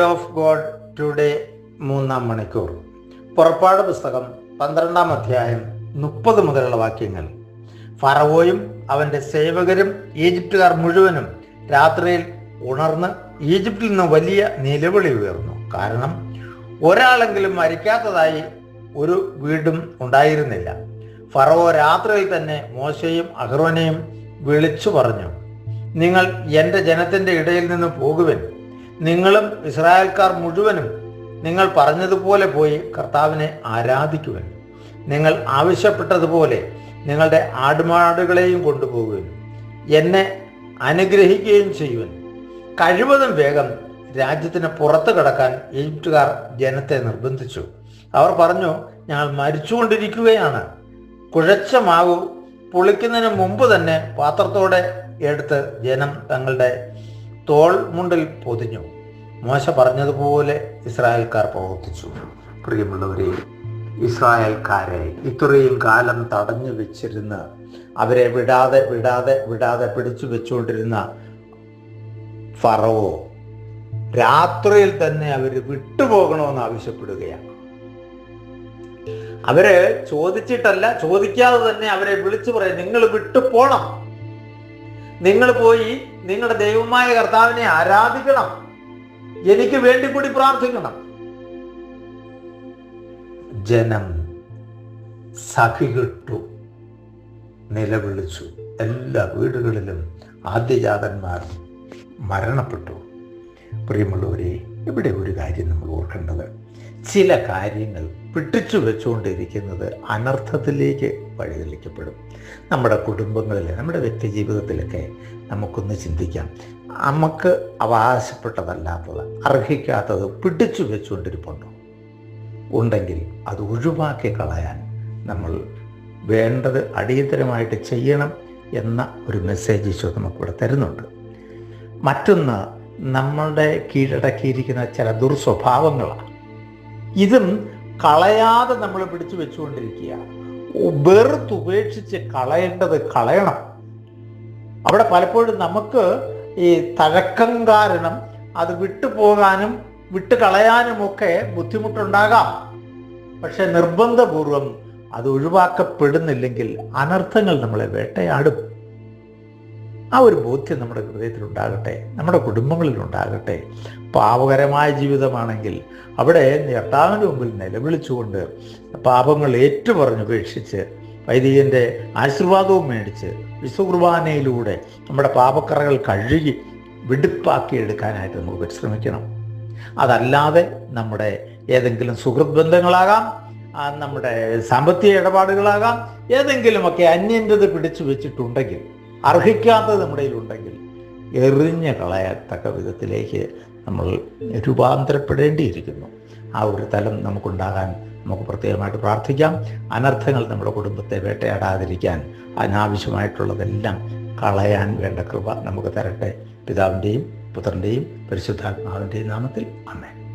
Of God today മൂന്നാം മണിക്കൂർ. പുറപ്പാട് പുസ്തകം പന്ത്രണ്ടാം അധ്യായം മുപ്പത് മുതലുള്ള വാക്യങ്ങൾ. ഫറവോയും അവന്റെ സേവകരും ഈജിപ്തുകാർ മുഴുവനും രാത്രിയിൽ ഉണർന്ന് ഈജിപ്തിൽ നിന്ന് വലിയ നിലവിളി ഉയർന്നു. കാരണം ഒരാളെങ്കിലും മരിക്കാത്തതായി ഒരു വീടും ഉണ്ടായിരുന്നില്ല. ഫറവോ രാത്രിയിൽ തന്നെ മോശയും അഹ്റോനെയും വിളിച്ചു പറഞ്ഞു നിങ്ങൾ എന്റെ ജനത്തിന്റെ ഇടയിൽ നിന്ന് പോകുവൻ. നിങ്ങളും ഇസ്രായേൽക്കാർ മുഴുവനും നിങ്ങൾ പറഞ്ഞതുപോലെ പോയി കർത്താവിനെ ആരാധിക്കുവൻ. നിങ്ങൾ ആവശ്യപ്പെട്ടതുപോലെ നിങ്ങളുടെ ആടുമാടുകളെയും കൊണ്ടുപോകുവൻ. എന്നെ അനുഗ്രഹിക്കുകയും ചെയ്യുവാൻ. കഴിവതും വേഗം രാജ്യത്തിന് പുറത്തു കടക്കാൻ ഈജിപ്തുകാർ ജനത്തെ നിർബന്ധിച്ചു. അവർ പറഞ്ഞു ഞങ്ങൾ മരിച്ചുകൊണ്ടിരിക്കുകയാണ്. കുഴച്ച മാവു പുളിക്കുന്നതിന് മുമ്പ് തന്നെ പാത്രത്തോടെ എടുത്ത് ജനം തങ്ങളുടെ തോൾ മുണ്ടിൽ പൊതിഞ്ഞു. മോശ പറഞ്ഞതുപോലെ ഇസ്രായേൽക്കാർ പ്രവർത്തിച്ചു. പ്രിയമുള്ളവരെ ഇസ്രായേൽക്കാരെ ഇത്രയും കാലം തടഞ്ഞു വെച്ചിരുന്ന് അവരെ വിടാതെ വിടാതെ വിടാതെ പിടിച്ചു വെച്ചുകൊണ്ടിരുന്ന ഫറവോ രാത്രിയിൽ തന്നെ അവർ വിട്ടുപോകണമെന്ന് ആവശ്യപ്പെടുകയാണ്. അവർ ചോദിച്ചിട്ടല്ല ചോദിക്കാതെ തന്നെ അവരെ വിളിച്ചു പറയാം നിങ്ങൾ വിട്ടു പോണം നിങ്ങൾ പോയി നിങ്ങളുടെ ദൈവമായ കർത്താവിനെ ആരാധിക്കണം. എനിക്ക് വേണ്ടി കൂടി പ്രാർത്ഥിക്കണം. ജനം സഖികിട്ടു നിലവിളിച്ചു. എല്ലാ വീടുകളിലും ആദ്യജാതന്മാർ മരണപ്പെട്ടു. പ്രിയമുള്ളവരെ ഇവിടെ ഒരു കാര്യം നമ്മൾ ഓർക്കേണ്ടത്. ചില കാര്യങ്ങൾ പിടിച്ചു വെച്ചുകൊണ്ടിരിക്കുന്നത് അനർത്ഥത്തിലേക്ക് വഴിതെളിക്കപ്പെടും. നമ്മുടെ കുടുംബങ്ങളിൽ നമ്മുടെ വ്യക്തി ജീവിതത്തിലൊക്കെ നമുക്കൊന്ന് ചിന്തിക്കാം. നമുക്ക് അവകാശപ്പെട്ടതല്ലാത്തത് അർഹിക്കാത്തത് പിടിച്ചു വെച്ചുകൊണ്ടിരിപ്പുണ്ടോ? ഉണ്ടെങ്കിൽ അത് ഒഴിവാക്കി കളയാൻ നമ്മൾ വേണ്ടത് അടിയന്തരമായിട്ട് ചെയ്യണം എന്ന ഒരു മെസ്സേജ് ഈശോ നമുക്കിവിടെ തരുന്നുണ്ട്. മറ്റൊന്ന് നമ്മളുടെ കീഴടക്കിയിരിക്കുന്ന ചില ദുർസ്വഭാവങ്ങളാണ്. ഇതും കളയാതെ നമ്മൾ പിടിച്ചു വെച്ചുകൊണ്ടിരിക്കുക വെറുത്തുപേക്ഷിച്ച് കളയേണ്ടത് കളയണം. അവിടെ പലപ്പോഴും നമുക്ക് ഈ തഴക്കം കാരണം അത് വിട്ടുപോകാനും വിട്ട് കളയാനുമൊക്കെ ബുദ്ധിമുട്ടുണ്ടാകാം. പക്ഷെ നിർബന്ധപൂർവം അത് ഒഴിവാക്കപ്പെടുന്നില്ലെങ്കിൽ അനർത്ഥങ്ങൾ നമ്മളെ വേട്ടയാടും. ആ ഒരു ബോധ്യം നമ്മുടെ ഹൃദയത്തിൽ ഉണ്ടാകട്ടെ നമ്മുടെ കുടുംബങ്ങളിൽ ഉണ്ടാകട്ടെ പാപകരമായ ജീവിതമാണെങ്കിൽ അവിടെ കർത്താവിന്റെ മുമ്പിൽ നിലവിളിച്ചുകൊണ്ട് പാപങ്ങൾ ഏറ്റുപറഞ്ഞുപേക്ഷിച്ച് വൈദികന്റെ ആശീർവാദവും മേടിച്ച് വിശ്വകുർബാനയിലൂടെ നമ്മുടെ പാപക്കറകൾ കഴുകി വെടുപ്പാക്കി എടുക്കാനായിട്ട് നമുക്ക് പരിശ്രമിക്കണം. അതല്ലാതെ നമ്മുടെ ഏതെങ്കിലും സുഹൃത് ബന്ധങ്ങളാകാം നമ്മുടെ സാമ്പത്തിക ഇടപാടുകളാകാം ഏതെങ്കിലുമൊക്കെ അന്യന്റത് പിടിച്ചു വെച്ചിട്ടുണ്ടെങ്കിൽ അർഹിക്കാത്തത് നമ്മുടെ ഉണ്ടെങ്കിൽ എറിഞ്ഞ് കളയത്തക്ക വിധത്തിലേക്ക് നമ്മൾ രൂപാന്തരപ്പെടേണ്ടിയിരിക്കുന്നു. ആ ഒരു തലം നമുക്കുണ്ടാകാൻ നമുക്ക് പ്രത്യേകമായിട്ട് പ്രാർത്ഥിക്കാം. അനർത്ഥങ്ങൾ നമ്മുടെ കുടുംബത്തെ വേട്ടയാടാതിരിക്കാൻ അനാവശ്യമായിട്ടുള്ളതെല്ലാം കളയാൻ വേണ്ട കൃപ നമുക്ക് തരട്ടെ. പിതാവിന്റെയും പുത്രന്റെയും പരിശുദ്ധാത്മാവിന്റെയും നാമത്തിൽ. അമ്മേ